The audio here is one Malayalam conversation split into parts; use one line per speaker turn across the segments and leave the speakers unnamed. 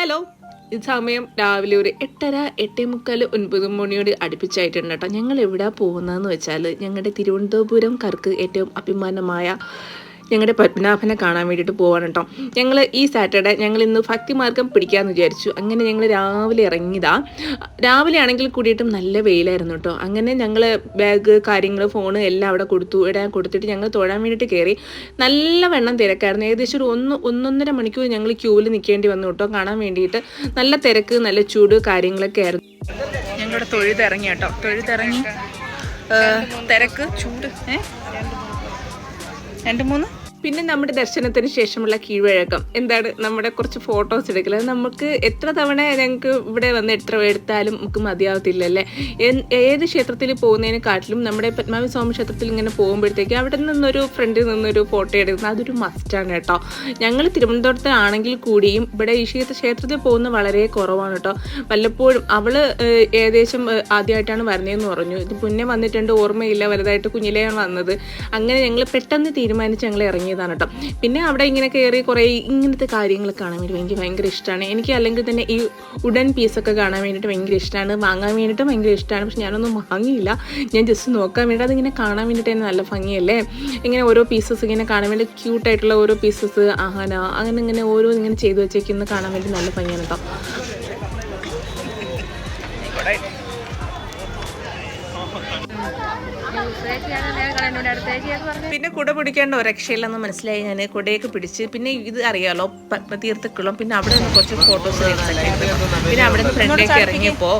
ഹലോ ഇത് സമയം രാവിലെ ഒരു എട്ടര എട്ടേ മുക്കാൽ ഒൻപത് മണിയോട് അടുപ്പിച്ചായിട്ടുണ്ട് കേട്ടോ. ഞങ്ങൾ എവിടെ പോകുന്നതെന്ന് വെച്ചാൽ ഞങ്ങളുടെ തിരുവനന്തപുരം കർക്ക് ഏറ്റവും അഭിമാനമായ ഞങ്ങളുടെ പത്മനാഭനെ കാണാൻ വേണ്ടിയിട്ട് പോവാണ് കേട്ടോ. ഞങ്ങൾ ഈ സാറ്റർഡേ ഞങ്ങൾ ഇന്ന് ഭക്തിമാർഗം പിടിക്കാമെന്ന് വിചാരിച്ചു. അങ്ങനെ ഞങ്ങൾ രാവിലെ ഇറങ്ങിയതാ. രാവിലെ ആണെങ്കിൽ കൂടിയിട്ടും നല്ല വെയിലായിരുന്നു കേട്ടോ. അങ്ങനെ ഞങ്ങൾ ബാഗ് കാര്യങ്ങൾ ഫോണ് എല്ലാം അവിടെ കൊടുത്തു. ഇടാൻ കൊടുത്തിട്ട് ഞങ്ങൾ തൊഴാൻ വേണ്ടിയിട്ട് കയറി. നല്ല വെണ്ണം തിരക്കായിരുന്നു. ഏകദേശം ഒരു ഒന്ന് ഒന്നൊന്നര മണിക്കൂർ ഞങ്ങൾ ക്യൂവിൽ നിൽക്കേണ്ടി വന്നു കേട്ടോ. കാണാൻ വേണ്ടിയിട്ട് നല്ല തിരക്ക് നല്ല ചൂട് കാര്യങ്ങളൊക്കെ ആയിരുന്നു. ഞങ്ങളുടെ തൊഴുതിറങ്ങി കേട്ടോ. തൊഴുതിറങ്ങി തിരക്ക് ചൂട് ഏ? രണ്ട് മൂന്ന്. പിന്നെ നമ്മുടെ ദർശനത്തിന് ശേഷമുള്ള കീഴ്വഴക്കം. എന്താണ് നമ്മുടെ കുറച്ച് ഫോട്ടോസ് എടുക്കൽ നമുക്ക് എത്ര തവണ ഞങ്ങൾക്ക് ഇവിടെ വന്ന് എത്ര എടുത്താലും നമുക്ക് മതിയാവത്തില്ലല്ലേ? ഏത് ക്ഷേത്രത്തിൽ പോകുന്നതിനെക്കാട്ടിലും നമ്മുടെ പത്മാവി സ്വാമി ക്ഷേത്രത്തിൽ ഇങ്ങനെ പോകുമ്പോഴത്തേക്ക് അവിടെ നിന്നൊരു ഫ്രണ്ടിൽ നിന്നൊരു ഫോട്ടോ എടുക്കുന്നത് അതൊരു മസ്റ്റാണ് കേട്ടോ. ഞങ്ങൾ തിരുവനന്തപുരത്ത് ആണെങ്കിൽ കൂടിയും ഇവിടെ ഈ ക്ഷേത്ര ക്ഷേത്രത്തിൽ പോകുന്ന വളരെ കുറവാണ് കേട്ടോ. വല്ലപ്പോഴും അവൾ ഏകദേശം ആദ്യമായിട്ടാണ് വരുന്നതെന്ന് പറഞ്ഞു. ഇത് മുന്നേ വന്നിട്ടുണ്ട് ഓർമ്മയില്ല വലുതായിട്ട് കുഞ്ഞിലെയാണ് വന്നത്. അങ്ങനെ ഞങ്ങൾ പെട്ടെന്ന് തീരുമാനിച്ച് ഞങ്ങൾ ഇറങ്ങിയതാണ് കേട്ടോ പിന്നെ അവിടെ ഇങ്ങനെ കയറി കുറേ ഇങ്ങനത്തെ കാര്യങ്ങൾ കാണാൻ വേണ്ടി എനിക്ക് ഭയങ്കര ഇഷ്ടമാണ് എനിക്ക് അല്ലെങ്കിൽ തന്നെ ഈ ഉടൻ പീസൊക്കെ കാണാൻ വേണ്ടിയിട്ട് ഭയങ്കര ഇഷ്ടമാണ് വാങ്ങാൻ വേണ്ടിയിട്ട് ഭയങ്കര ഇഷ്ടമാണ് പക്ഷെ ഞാനൊന്നും വാങ്ങിയില്ല. ഞാൻ ജസ്റ്റ് നോക്കാൻ വേണ്ടി അതിങ്ങനെ കാണാൻ വേണ്ടിയിട്ട് തന്നെ നല്ല ഭംഗിയല്ലേ? ഇങ്ങനെ ഓരോ പീസസ് ഇങ്ങനെ കാണാൻ വേണ്ടി ക്യൂട്ടായിട്ടുള്ള ഓരോ പീസസ് ആഹാന അങ്ങനെ ഇങ്ങനെ ഓരോ ഇങ്ങനെ ചെയ്തു വെച്ചേക്കുന്നത് കാണാൻ വേണ്ടി നല്ല ഭംഗിയാണ് കേട്ടോ പിന്നെ കുട പിടിക്കേണ്ട ഒരു രക്ഷയില്ലെന്ന് മനസ്സിലായി ഞാൻ കുടയൊക്കെ പിടിച്ച് പിന്നെ ഇത് അറിയാലോ തീർത്ഥക്കുളം പിന്നെ അവിടെ നിന്ന് കുറച്ച് ഫോട്ടോസ് പിന്നെ അവിടെ നിന്ന് ഫ്രണ്ടിലേക്ക് ഇറങ്ങിയപ്പോൾ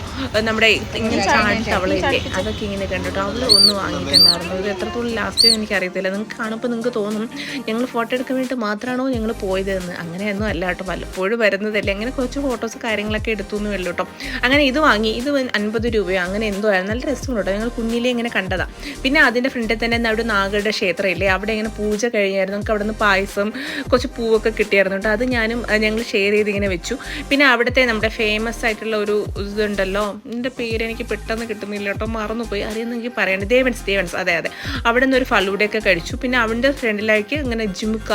നമ്മുടെ ഇങ്ങനെ ചാടി അതൊക്കെ ഇങ്ങനെ കണ്ടിട്ട് അവൾ ഒന്ന് വാങ്ങിയിട്ടുണ്ടായിരുന്നു. ഇത് എത്രത്തോളം ലാസ്റ്റ് എനിക്ക് അറിയത്തില്ല നിങ്ങൾക്ക് കാണുമ്പോൾ നിങ്ങൾക്ക് തോന്നും ഞങ്ങൾ ഫോട്ടോ എടുക്കാൻ വേണ്ടി മാത്രമാണോ ഞങ്ങൾ പോയതെന്ന്. അങ്ങനെയൊന്നും അല്ല കേട്ടോ. പലപ്പോഴും വരുന്നതല്ലേ. അങ്ങനെ കുറച്ച് ഫോട്ടോസ് കാര്യങ്ങളൊക്കെ എടുത്തു എന്ന് ഉള്ളൂ കേട്ടോ. അങ്ങനെ ഇത് വാങ്ങി. ഇത് അൻപത് രൂപയോ അങ്ങനെ എന്തോ ആയിരുന്നു. നല്ല രസമുണ്ട് ഞങ്ങൾ കുഞ്ഞിലേ ഇങ്ങനെ കണ്ടതാ. പിന്നെ അതിന്റെ ഫ്രണ്ടിൽ തന്നെ അവിടെ നാഗരുടെ ക്ഷേത്രമില്ലേ? അവിടെ ഇങ്ങനെ പൂജ കഴിഞ്ഞായിരുന്നു. നമുക്ക് അവിടെ നിന്ന് പായസം കുറച്ച് പൂവൊക്കെ കിട്ടിയായിരുന്നു കേട്ടോ. അത് ഞാനും ഞങ്ങൾ ഷെയർ ചെയ്ത് ഇങ്ങനെ വെച്ചു. പിന്നെ അവിടുത്തെ നമ്മുടെ ഫേമസ് ആയിട്ടുള്ള ഒരു ഇതുണ്ടല്ലോ. എന്റെ പേര് എനിക്ക് പെട്ടെന്ന് കിട്ടുന്നില്ല കേട്ടോ. മറന്നുപോയി. അറിയുന്നെങ്കിൽ പറയണ്ടേ. ദേവൻസ് ദേവൻസ്. അതെ അതെ. അവിടെ നിന്ന് ഒരു ഫലൂഡയൊക്കെ കഴിച്ചു. പിന്നെ അവന്റെ ഫ്രണ്ടിലേക്ക് ഇങ്ങനെ ജിമുക്ക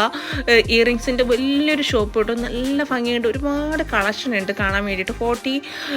ഇയറിങ്സിന്റെ വലിയൊരു ഷോപ്പ് കേട്ടോ. നല്ല ഭംഗിയുണ്ട്. ഒരുപാട് കളക്ഷൻ ഉണ്ട് കാണാൻ വേണ്ടിയിട്ട്. ഫോർട്ടി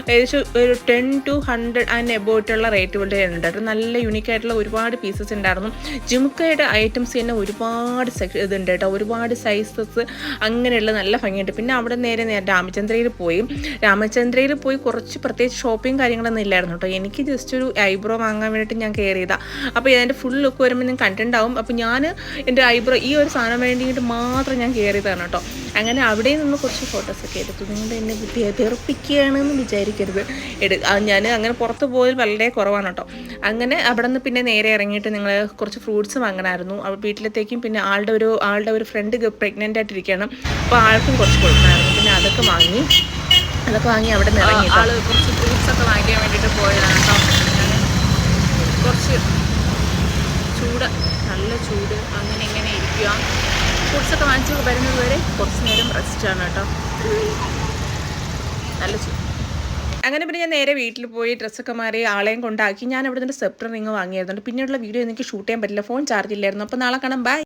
ഏകദേശം ഒരു ടെൻ ടു ഹൺഡ്രഡ് ആൻഡ് എബോട്ടുള്ള റേറ്റുകളുടെ ഉണ്ട് കേട്ടോ നല്ല യുണീക്കായിട്ടുള്ള ആയിട്ടുള്ള ഒരുപാട് പീസസ് ഉണ്ടായിരുന്നു. ജുമുക്കയുടെ ഐറ്റംസ് തന്നെ ഒരുപാട് ഇതുണ്ട് കേട്ടോ. ഒരുപാട് സൈസസ് അങ്ങനെയുള്ള നല്ല ഭംഗിയുണ്ട്. പിന്നെ അവിടെ നേരെ നേരെ രാമചന്ദ്രയിൽ പോയി. രാമചന്ദ്രയിൽ പോയി കുറച്ച് പ്രത്യേകിച്ച് ഷോപ്പിംഗ് കാര്യങ്ങളൊന്നും ഇല്ലായിരുന്നു കേട്ടോ. എനിക്ക് ജസ്റ്റ് ഒരു ഐബ്രോ വാങ്ങാൻ വേണ്ടിയിട്ട് ഞാൻ കയറിയതാണ് അപ്പോൾ ഇതിന്റെ ഫുൾ ലുക്ക് വരുമ്പോൾ ഞാൻ കണ്ടിട്ടുണ്ടാവും. അപ്പോൾ ഞാൻ എന്റെ ഐബ്രോ ഈ ഒരു സാധനം വേണ്ടിയിട്ട് മാത്രം ഞാൻ കയറിയതാണ് കേട്ടോ. അങ്ങനെ അവിടെ നിന്ന് കുറച്ച് ഫോട്ടോസൊക്കെ എടുത്തു. നിങ്ങൾ എന്നെ വെറുപ്പിക്കുകയാണെന്ന് വിചാരിക്കരുത്. എടു ഞാൻ അങ്ങനെ പുറത്ത് പോയി വളരെ കുറവാണ് കേട്ടോ. അങ്ങനെ അവിടെ നിന്ന് പിന്നെ നേരെ ഇറങ്ങിയിട്ട് നിങ്ങൾ കുറച്ച് ഫ്രൂട്ട്സ് വാങ്ങണമായിരുന്നു വീട്ടിലത്തേക്കും പിന്നെ ആളുടെ ഒരു ആളുടെ ഒരു ഫ്രണ്ട് പ്രഗ്നന്റ് ആയിട്ടിരിക്കുകയാണ്. അപ്പോൾ ആൾക്കും കുറച്ച് കൊടുക്കണമായിരുന്നു പിന്നെ അതൊക്കെ വാങ്ങി അതൊക്കെ വാങ്ങി അവിടെ നിന്ന് ഇറങ്ങി ആൾ കുറച്ച് ഫ്രൂട്ട്സ് ഒക്കെ വാങ്ങിക്കാൻ വേണ്ടിയിട്ട് പോയതാണ് കേട്ടോ. കുറച്ച് ചൂട് നല്ല ചൂട് അങ്ങനെ ഇങ്ങനെ ഇരിക്കുക ഫുഡ്സൊക്കെ വാങ്ങിച്ച് വരുന്നത് വരെ കുറച്ച് നേരം റെസ്റ്റാണ് കേട്ടോ. നല്ല ചൂട്. അങ്ങനെ പിന്നെ ഞാൻ നേരെ വീട്ടിൽ പോയി ഡ്രസ്സൊക്കെ മാറി ആളെയും കൊണ്ടാക്കി. ഞാൻ അവിടെ നിന്ന് സെപ്റ്റർ റിങ് വാങ്ങിയായിരുന്നു. പിന്നീടുള്ള വീഡിയോ എനിക്ക് ഷൂട്ട് ചെയ്യാൻ പറ്റില്ല. ഫോൺ ചാർജ് ഇല്ലായിരുന്നു. അപ്പോൾ നാളെ കാണാം. ബൈ